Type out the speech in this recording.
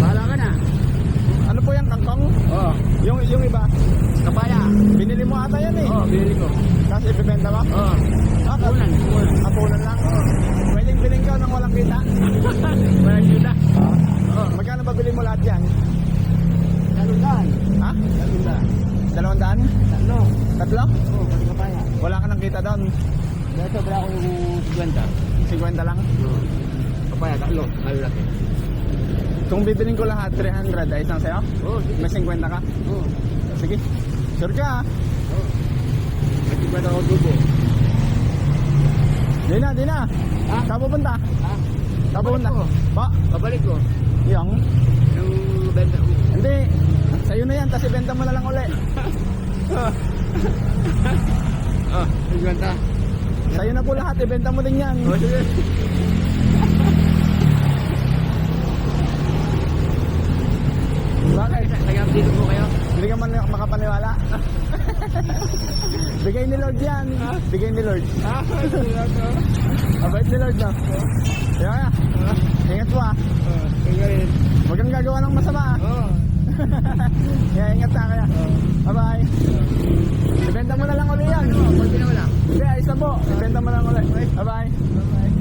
Bahala ka na. Ano po yan, kangkong? Oo. Yung, yung iba? Kapaya. Binili mo ata yan eh. Oo, binili ko. Tapos ipibenta ba? Oo. Ah, kapunan. Kapunan lang? Oo. Pwedeng biling ka nang walang kita? walang kita. Ah. Oo. Magkano ba bili mo lahat yan? Dalundaan. Ha? Dalundaan. Dalawang daan? Tatlo. Tatlo? Oo, pati kapaya. Wala ka nang kita doon? Dito, wala ko 50. 50 lang? Oo. Kapaya, tatlo. Lalo. Kung bibilin ko lahat, 300 ay isang sa'yo? Oo, sige. May 50 ka? Oo. Sige. Sure ka ah. Oo. May 50 ako dubo. Di na, di na. Ha? Saan pupunta? Ha? Saan pupunta? Ba? Babalik ko. Yung? Yung benta ko. Hindi. Sa'yo na yan, tapos ibenta mo na lang uli. Ah, 50. Sa'yo na po lahat, ibenta mo din yan. Oo, sige. Bakit? Nag-update po kayo? Hindi ka man makapaniwala. Bigay ni Lord yan. Bigay ni Lord. Ah. Abait ni Lord, no? Kaya kaya. Ingat po ah. Huwag kang gagawa ng masama ah. Kaya ingat ka kaya. Bye-bye. Ibenta mo na lang uli yan. Pag pinawala. Ayos na po. Ibenta mo na lang uli. Bye-bye. Bye-bye.